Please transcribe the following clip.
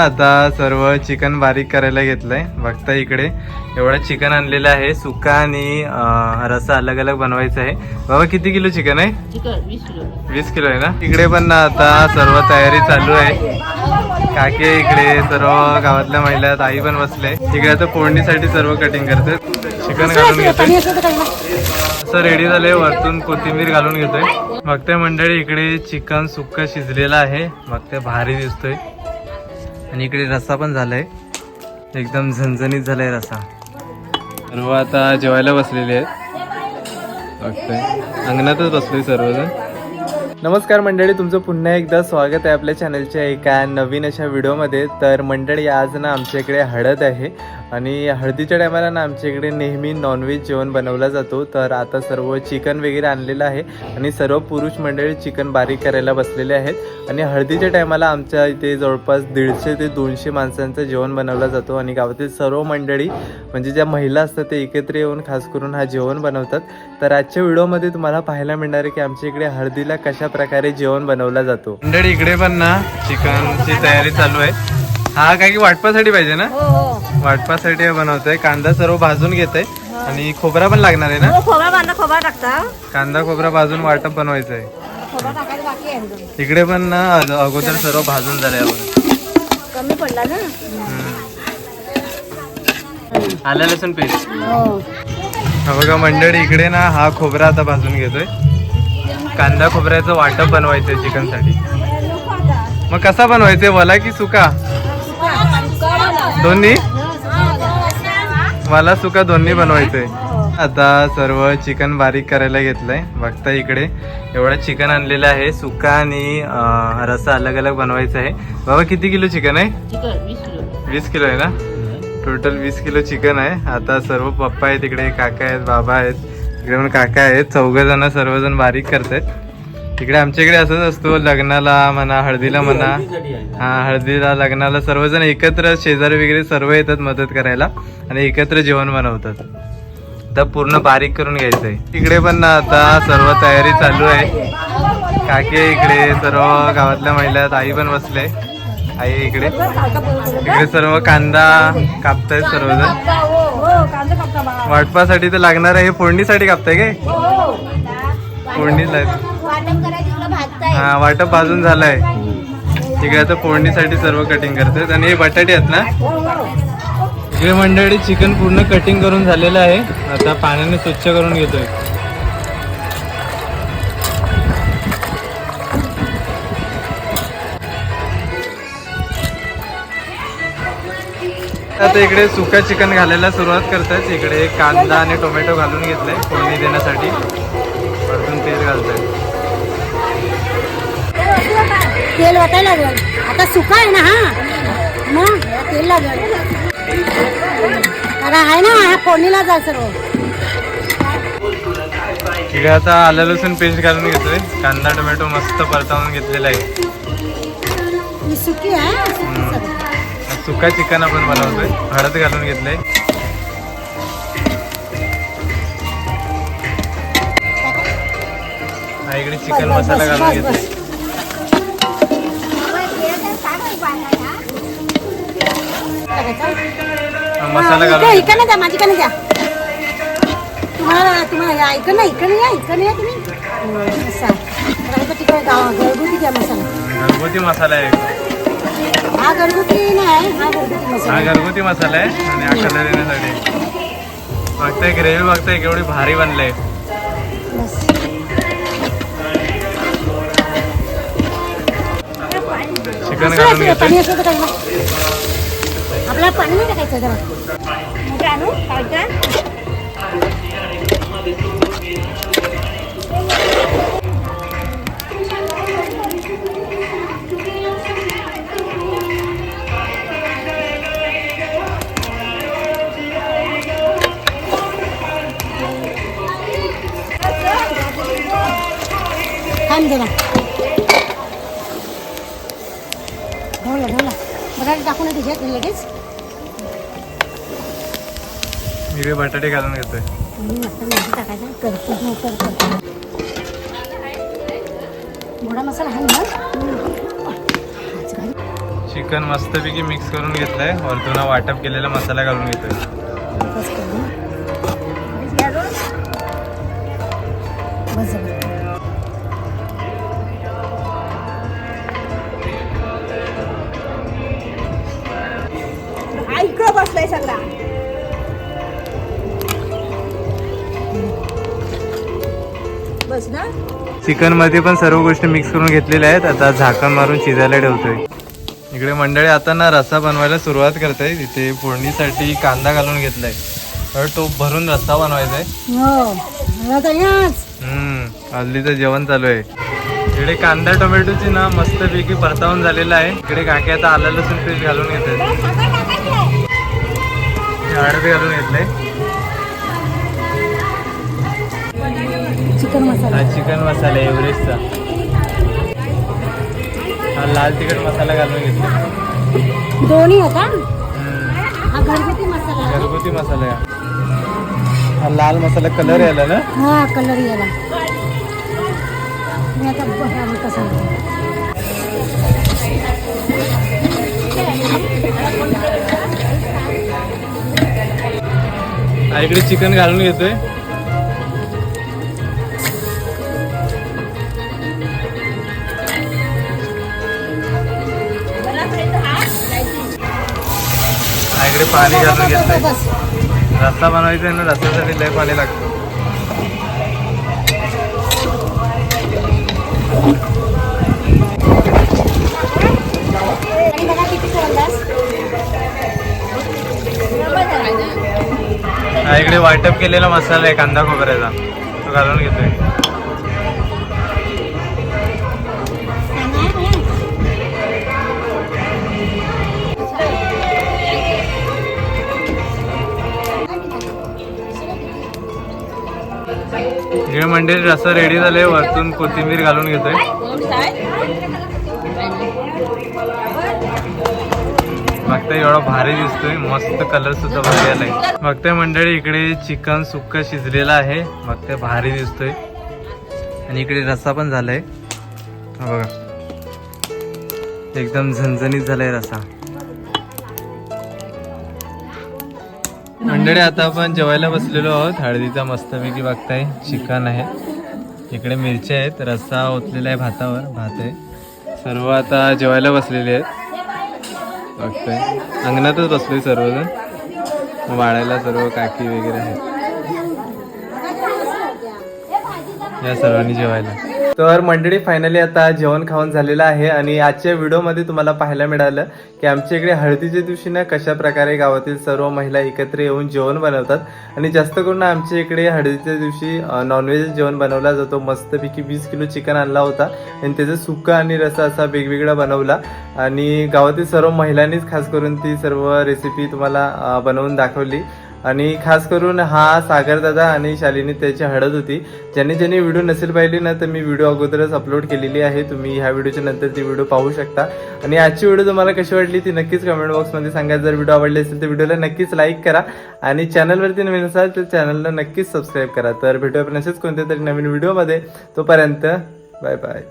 आता सर्व चिकन बारीक करायला घेतलंय. बघता इकडे. एवढं चिकन आणलेलं आहे. सुका आणि अं, रस्सा अलग अलग बनवायचा आहे. बाबा किती किलो चिकन आहे? वीस किलो. आहे ना? इकडे पण ना आता सर्व तयारी चालू आहे. काकी इकडे. सर्व गावातल्या महिला आई पण बसले. इकडे आता फोडणीसाठी सर्व कटिंग करते. चिकन घालून घेतोय. असं रेडी झालंय. वरतून कोथिंबीर घालून घेतोय. बघताय मंडळी इकडे चिकन सुक्क शिजलेलं आहे. बघताय भारी दिसतोय. आणि इकडे रस्सा पण झालाय. एकदम झणझणीत झालाय रस्सा. सर्व आता जेवायला बसलेले आहेत. बघताय. अंगणातच बसलोय सर्वजण. नमस्कार मंडळी तुमचं पुन्हा एकदा स्वागत आहे आपल्या चॅनलच्या एका नवीन अशा व्हिडिओमध्ये तर मंडळी आज ना आमच्या इकडे हळद आहे. आणि हळदीच्या टायमाला ना आमच्या इकडे नेहमी नॉनव्हेज जेवण बनवला जातो. तर आता सर्व चिकन वगैरे आणलेलं आहे आणि सर्व पुरुष मंडळी चिकन बारीक करायला बसलेले आहेत. आणि हळदीच्या टायमाला आमच्या इथे जवळपास दीडशे ते दोनशे माणसांचं जेवण बनवला जातो. आणि गावातील सर्व मंडळी म्हणजे ज्या महिला असतात ते एकत्र येऊन खास करून हा जेवण बनवतात. तर आजच्या व्हिडिओमध्ये तुम्हाला पाहायला मिळणार आहे की आमच्या इकडे हळदीला कशा प्रकारे जेवण बनवला जातो. मंडळी इकडे पण ना चिकनची तयारी चालू आहे. हा काय की वाटपासाठी पाहिजे ना? वाटपासाठी हे बनवतोय. कांदा सर्व भाजून घेते आणि खोबरा पण लागणार आहे ना? खोबरा बांधा खोबरा टाकता. कांदा खोबरा भाजून वाटप बनवायचं आहे खोबरा टाकायला बाकी आहे अजून. इकडे पण ना अग- अगोदर सर्व भाजून झालंय आपण. कमी पडला ना? आलं लसूण पेस्ट हो. हा बघा मंडळी इकडे ना हा खोबरा आता भाजून घेतोय. कांदा खोबऱ्याचं वाटप बनवायचंय चिकनसाठी. मग कसा बनवायचंय? वला की सुका. दोन्ही? मला सुका दोन्ही बनवायचंय. आता सर्व चिकन बारीक करायला घेतलंय. बघता इकडे. एवढं चिकन आणलेलं आहे. सुका आणि रसा अलग अलग बनवायचा आहे. बाबा किती किलो चिकन आहे? वीस किलो वीस किलो आहे ना? टोटल वीस किलो चिकन आहे. आता सर्व पप्पा आहेत इकडे काका आहेत बाबा आहेत. इकडे पण काका आहेत. चौघ जण सर्वजण बारीक करतायत. इकडे आमच्या इकडे असंच असतो लग्नाला म्हणा हळदीला म्हणा. हा हळदीला लग्नाला सर्वजण एकत्र शेजारी वगैरे सर्व येतात मदत करायला आणि एकत्र जेवण बनवतात. तर पूर्ण बारीक करून घ्यायचंय. इकडे पण ना आता सर्व तयारी चालू आहे. काकी आहे इकडे सर्व गावातल्या महिला आई पण बसले. आई आहे इकडे. इकडे सर्व कांदा कापतायत सर्वजण. हो वाटपासाठी तर लागणार आहे हे फोडणीसाठी कापताय काय? हो फोडणीला हा वाटप भाजून झालाय. तिकडे आता फोडणीसाठी सर्व कटिंग करतात आणि हे बटाटे आहेत ना? इकडे मंडळी चिकन पूर्ण कटिंग करून झालेलं आहे. आता पाण्याने स्वच्छ करून घेतोय. आता इकडे सुका चिकन घालायला सुरुवात करतात इकडे कांदा आणि टोमॅटो घालून घेतलंय फोडणी देण्यासाठी. तेल वाटायला लागेल. आता सुका आहे ना हा? मग तेल लागेल आता आहे ना हा फोडणीला जा सर्व. इकडे आता आलं लसूण पेस्ट घालून घेतोय. कांदा टोमॅटो मस्त परतावून घेतलेला आहे. ही सुकी आहे सुकी सगळं. सुका चिकन आपण बनवतोय. हळद घालून घेतलंय. हा इकडे चिकन मसाला घालून घेतोय टाकायचं. हा, मसाला घालून इकडे- द्या माझी कडे द्या. तुम्हाला तुम्हाला या इकडनं इकडे या इकडे या तुम्ही. तिकडे गाव घरगुती द्या मसाला. घरगुती मसाला आहे. हा घरगुती नाही हा घरगुती हा मसाला घरगुती मसाला आहे आणि कलर येण्यासाठी बघताय ग्रेव्ही बघताय केवढी भारी बनलंय. बस. चिकन असं घालून असं घेतोय. टाकलं. आपल्याला पाणी नाही टाकायचं जरा. मोठं आणू खायचं थांब जरा. ढवला ढवला टाकून येते त्याच्यात लगेच. हिरवे बटाटे घालून घेतोय. चिकन मस्तपैकी मिक्स करून घेतलंय. वरतून वाटप केलेला मसाला घालून घेतोय. इकडं बसलाय सगळा. ना? चिकनमध्ये पण सर्व गोष्टी मिक्स करून घेतलेल्या आहेत. आता झाकण मारून शिजायला ठेवतोय. इकडे मंडळी आता ना रस्सा बनवायला सुरुवात करताय. तिथे फोडणीसाठी कांदा घालून घेतलाय. तर तो भरून रस्सा बनवायचा आहे हो हल्लीचं जेवण चालू आहे. इकडे कांदा टोमॅटोची ना मस्तपैकी परतावून झालेला आहे. इकडे काकी आता आलं लसूण पेस्ट घालून घेतात हळद घालून घेतलंय. चिकन मसाला. हा चिकन मसाला एव्हरेस्टचा. हा लाल तिखट मसाला घालून घेतला. दोन्ही होता. हा घरगुती मसाला. घरगुती मसाला हा लाल मसाला कलर यायला ना? हा कलर याला मी आता बघा कसं इकडे चिकन घालून घेतोय. इकडे पाणी घालून घेतलंय. रस्सा बनवायचा आहे ना रस्त्यासाठी लय पाणी लागतं. इकडे वाटप केलेला मसाला आहे कांदा खोबऱ्याचा. तो घालून घेतोय. हे मंडळी रस्सा रेडी झाले वरतून कोथिंबीर घालून घेतोय. बघताय एवढा भारी दिसतोय मस्त कलर सुद्धा भारी आलाय. बघताय मंडळी इकडे चिकन सुक्क शिजलेलं आहे. बघताय भारी दिसतोय. आणि इकडे रस्सा पण झालाय. बघा. एकदम झणझणीत झालाय रस्सा. मंडळी आता आपण जेवायला बसलेलो आहोत. हळदीचा मस्तपैकी बघताय चिकन आहे. इकडे मिरच्या आहेत. रस्सा ओतलेला आहे भातावर. भात आहे. सर्व आता जेवायला बसलेले आहेत. बघताय अंगणातच बसलोय सर्वजण. वाढायला सर्व काकी वगैरे आहेत. या सर्वांनी जेवायला. तर मंडळी फायनली आता जेवण खाऊन झालेलं आहे आणि आजच्या व्हिडिओमध्ये तुम्हाला पाहायला मिळालं की आमच्या इकडे हळदीच्या दिवशी ना कशा प्रकारे गावातील सर्व महिला एकत्र येऊन जेवण बनवतात. आणि जास्त करून आमच्या इकडे हळदीच्या दिवशी नॉनव्हेज जेवण बनवला जातो. मस्तपैकी वीस किलो चिकन आणला होता. आणि त्याचं सुकं आणि रसा असा वेगवेगळा बनवला. आणि गावातील सर्व महिलांनीच खास करून ती सर्व रेसिपी तुम्हाला बनवून दाखवली. आणि खास करून हा सागर दादा आणि शालिनी त्याची हळद होती. ज्यांनी ज्यांनी व्हिडिओ नसेल पाहिली ना तर मी व्हिडिओ अगोदरच अपलोड केलेली आहे. तुम्ही ह्या व्हिडिओच्या नंतर ती व्हिडिओ पाहू शकता. आणि आजची व्हिडिओ तुम्हाला कशी वाटली ती नक्कीच कमेंट बॉक्समध्ये सांगा. जर व्हिडिओ आवडली असेल तर व्हिडिओला नक्कीच लाईक करा. आणि चॅनलवरती नवीन असाल तर चॅनलला नक्कीच सबस्क्राईब करा. तर भेटूया आपण असेच कोणत्या तरी नवीन व्हिडिओमध्ये. तोपर्यंत बाय बाय